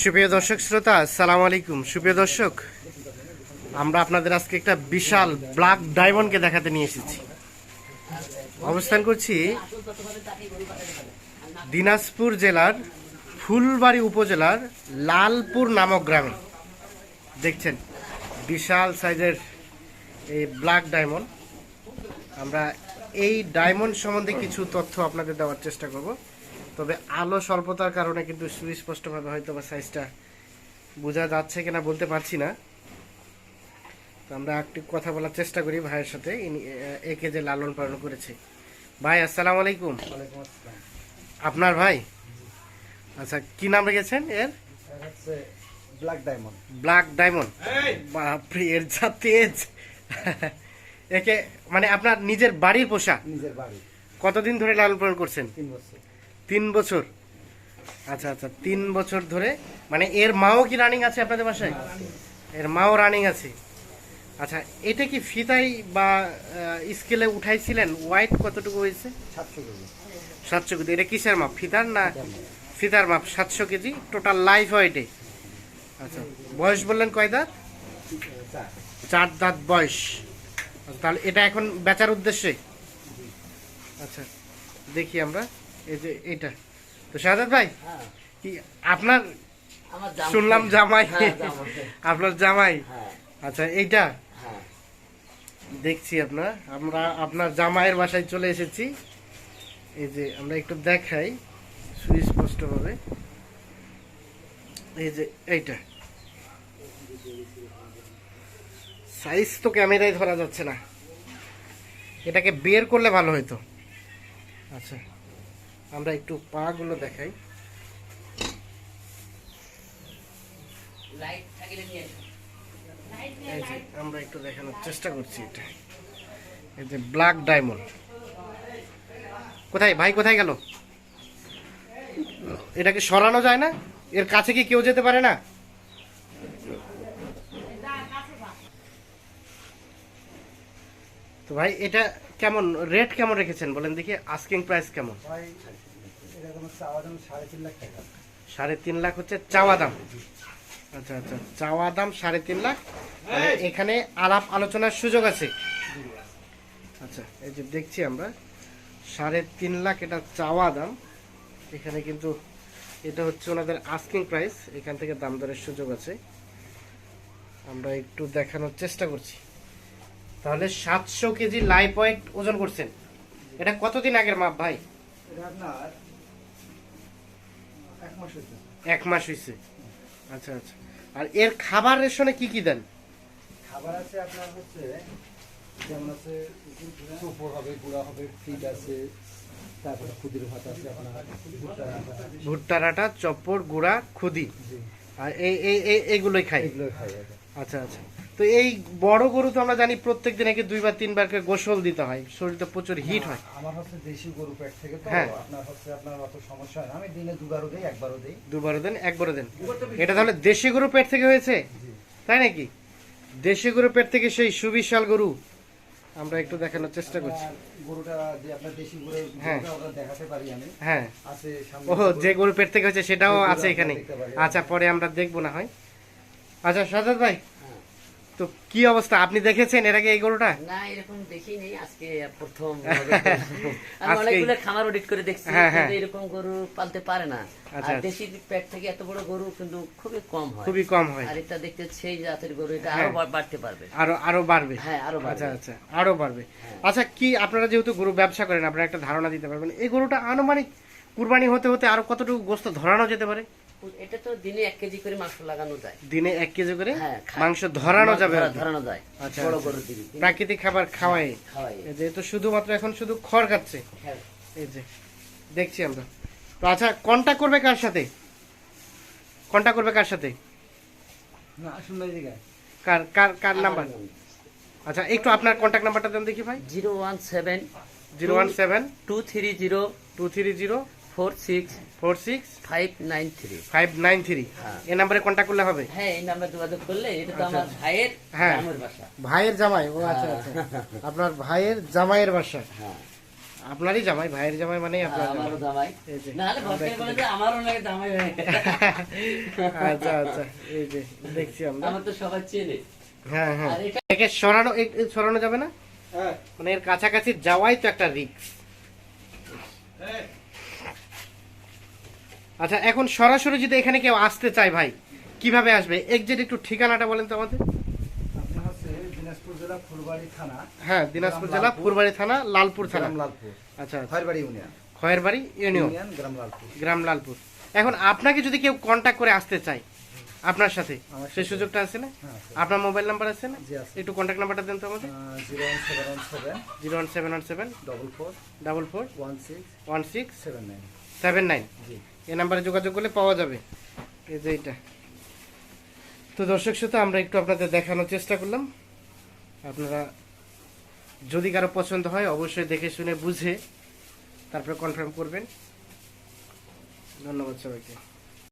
সুপ্রিয় দর্শক শ্রোতা, আসসালামু আলাইকুম। সুপ্রিয় দর্শক, আমরা আপনাদের আজকে একটা বিশাল ব্ল্যাক ডায়মন্ডকে দেখাতে নিয়ে এসেছি। অবস্থান করছি দিনাজপুর জেলার ফুলবাড়ি উপজেলার লালপুর নামক গ্রামে। দেখছেন, বিশাল সাইজের এই ব্ল্যাক ডায়মন্ড আমরা এই ডায়মন্ড সম্বন্ধে কিছু তথ্য আপনাদের দেওয়ার চেষ্টা করব। তবে আলো স্বল্পতার কারণে কিন্তু সুস্পষ্টভাবে হয়তো বা সাইজটা বোঝা যাচ্ছে কিনা বলতে পারছি না। তো আমরা একটু কথা বলার চেষ্টা করি ভাইয়ের সাথে। ইনি, একে যে লালন পালন করেছে। ভাই আসসালামু আলাইকুম। আপনার ভাই? আচ্ছা কি নাম রেখেছেন এর? ব্ল্যাক ডায়মন্ড ব্ল্যাক ডায়মন্ড বাপরে এর যা তেজ একে মানে আপনার নিজের বাড়ির পোষা নিজের বাড়ি। কতদিন ধরে লালন পালন করছেন? তিন বছর। তিন বছর। আচ্ছা আচ্ছা তিন বছর ধরে। মানে এর মাও কি রানিং আছে আপনাদের বাসায়? এর মাও রানিং আছে। আচ্ছা এটা কি ফিতাই বা স্কেলে উঠাইছিলেন? ওয়াইট কতটুকু হয়েছে? সাতশো কেজি। এটা কিসের মাপ? ফিতার না ফিতার মাপ। সাতশো কেজি? টোটাল লাইফ ওয়েটে আচ্ছা বয়স বললেন কয় দাঁত? চার দাঁত বয়স। তাহলে এটা এখন বেচার উদ্দেশ্যে? আচ্ছা দেখি আমরা। এই যে এটা। তো ভাই হ্যাঁ, কি আপনার শুনলাম জামাই। হ্যাঁ, আপনার জামাই। হ্যাঁ, আচ্ছা এইটা। দেখছি আপনার আমরা আপনার জামাইয়ের বাসায় চলে এসেছি। এই যে আমরা একটু দেখাই সুস্পষ্টভাবে। এই যে এইটা। সাইজ তো ক্যামেরায় ধরা যাচ্ছে না। এটাকে বের করলে ভালো হতো আচ্ছা। আমরা একটু পা গুলো দেখাই। আমরা একটু দেখানোর চেষ্টা করছি এটা। এই যে ব্ল্যাক ডায়মন্ড কোথায়? ভাই কোথায় গেল? এটাকে সরানো যায় না? এর কাছে কি কেউ যেতে পারে না? তো ভাই এটা কেমন রেট কেমন রেখেছেন? বলেন দেখি আস্কিং প্রাইস কেমন? সাড়ে তিন লাখ টাকা। সাড়ে তিন লাখ হচ্ছে চাওয়া দাম। আচ্ছা আচ্ছা চাওয়া দাম সাড়ে তিন লাখ। মানে এখানে আলাপ আলোচনার সুযোগ আছে। আচ্ছা এই যে দেখছি আমরা সাড়ে তিন লাখ এটা চাওয়া দাম। এখানে কিন্তু এটা হচ্ছে ওনাদের আস্কিং প্রাইস এখান থেকে দাম দরের সুযোগ আছে। আমরা একটু দেখানোর চেষ্টা করছি। তাহলে সাতশো কেজি লাইফ ওয়েট ওজন করছেন। এটা কতদিন আগের মাপ ভাই? এক মাস হয়েছে। আচ্ছা আচ্ছা। আর এর খাবার রেশনে কি কি দেন? খাবার আছে আপনার হচ্ছে যেমন আছে সুপর হবে গুঁড়া হবে ফিড আছে তারপরে ক্ষুদির ভাত আছে আপনার ভুট্টার আটা চপ্পড় গুঁড়া খুদি। আর এই এই এই- এইগুলোই খাই এগুলো খাই আচ্ছা আচ্ছা। তো এই বড় গরু তো আমরা জানি প্রত্যেক দিন একে দুইবার তিনবার করে গোসল দিতে হয়। শরীরটা প্রচুর হিট হয়। আমার হচ্ছে দেশি গরু পেট থেকে তো হ্যাঁ। আপনার হচ্ছে আপনার অত সমস্যা হয় না। আমি দিনে দুবারও দিই একবারও দিই। দুবারও দেন একবারও দেন। এটা তাহলে দেশি গরু পেট থেকে হয়েছে? তাই নাকি? দেশি গরু পেট থেকে সেই সুবিশাল গরু আমরা একটু দেখানোর চেষ্টা করছি। গরুটা যে আপনার দেশি গরুর হ্যাঁ। গরুটা ওটা দেখাতে পারি আমি। হ্যাঁ। আছে সামনে ও যে গরু পেট থেকে হয়েছে সেটাও আছে এখানে। আচ্ছা পরে আমরা দেখব না হয়। আচ্ছা সাজাদ ভাই হ্যাঁ। তো কি অবস্থা? আপনি দেখেছেন এর আগে এই গরুটা? না এরকম দেখিনি। আজকে প্রথম আমি অনেকগুলো খামার অডিট করে দেখছি হ্যাঁ, হ্যাঁ। কিন্তু এরকম গরু পালতে পারে না। আচ্ছা, আর আচ্ছা। দেশি পেট থেকে এত বড় গরু কিন্তু খুবই কম হয়। খুবই কম হয়। আর এটা দেখতে সেই জাতের গরু এটা হ্যাঁ। আরও বাড়তে পারবে। আরও আরও বাড়বে। হ্যাঁ আরও আচ্ছা আচ্ছা আরও বাড়বে। আচ্ছা কি আপনারা যেহেতু গরু ব্যবসা করেন আপনারা একটা ধারণা দিতে পারবেন এই গরুটা আনুমানিক কুরবানি হতে হতে আরও কতটুকু গোস্ত ধরানো যেতে পারে? এটা তো দিনে এক কেজি করে মাংস লাগানো যায়। দিনে এক কেজি করে হ্যাঁ, মাংস ধরানো যাবে। ধরানো যায়। আচ্ছা, বড় আচ্ছা। গরুর দিকে প্রাকৃতিক খাবার খাওয়াই। খাওয়াই। যেহেতু শুধুমাত্র এখন শুধু খড় খাচ্ছে। হ্যাঁ। এই যে দেখছি আমরা। তো আচ্ছা কন্টাক্ট করবে কার সাথে? কন্টাক্ট করবে কার সাথে? না কার কার কার নাম্বার? আচ্ছা একটু আপনার কন্ট্যাক্ট নাম্বারটা দেন দেখি ভাই। Zero one seven zero one seven two three zero two three zero four six four six five nine three five nine three হ্যাঁ। এই নাম্বারে কন্ট্যাক্ট করলে হবে? হ্যাঁ এই নাম্বার যোগাযোগ করলে এটা তো আমার ভাইয়ের হ্যাঁ। ভাইয়ের জামাই ও আচ্ছা আচ্ছা। আপনার ভাইয়ের জামাইয়ের বাসা। হ্যাঁ। আপনারই জামাই ভাইয়ের জামাই মানে আপনার হ্যাঁ, জামাই। এই যে, নাহলে আমরা ভরসাই একটু বলে যে আমারও লাগে জামাই আচ্ছা আচ্ছা। এই যে দেখছি আমরা। আমার তো সবাই চেনে। হ্যাঁ হ্যাঁ। একে সরানো সরানো যাবে না? হ্যাঁ। মানে এর কাছাকাছি যাওয়াই তো একটা রিস্ক আচ্ছা এখন সরাসরি যদি এখানে কেউ আসতে চায় ভাই কীভাবে আসবে? একজেক্ট একটু ঠিকানাটা বলেন তো আমাদের। আপনার দিনাজপুর জেলা ফুলবাড়ি থানা হ্যাঁ দিনাজপুর জেলা। ফুলবাড়ি থানা লালপুর থানা। লালপুর আচ্ছা আচ্ছা। খয়েরবাড়ি ইউনিয়ন। গ্রাম লালপুর। গ্রাম লালপুর। এখন আপনাকে যদি কেউ কন্ট্যাক্ট করে আসতে চায় আপনার সাথে সেই সুযোগটা আছে না? হ্যাঁ আপনার মোবাইল নাম্বার আছে না? একটু কন্ট্যাক্ট নাম্বারটা দেন তো আমাদের। Zero one seven one seven. Double four double four. One six one six. Seven nine. Seven nine. জি। এই নাম্বারে যোগাযোগ করলে পাওয়া যাবে। এই যে এইটা। তো দর্শক শ্রোতা, আমরা একটু আপনাদের দেখানোর চেষ্টা করলাম। আপনারা যদি কারও পছন্দ হয়, অবশ্যই দেখে শুনে বুঝে তারপরে কনফার্ম করবেন। ধন্যবাদ সবাইকে।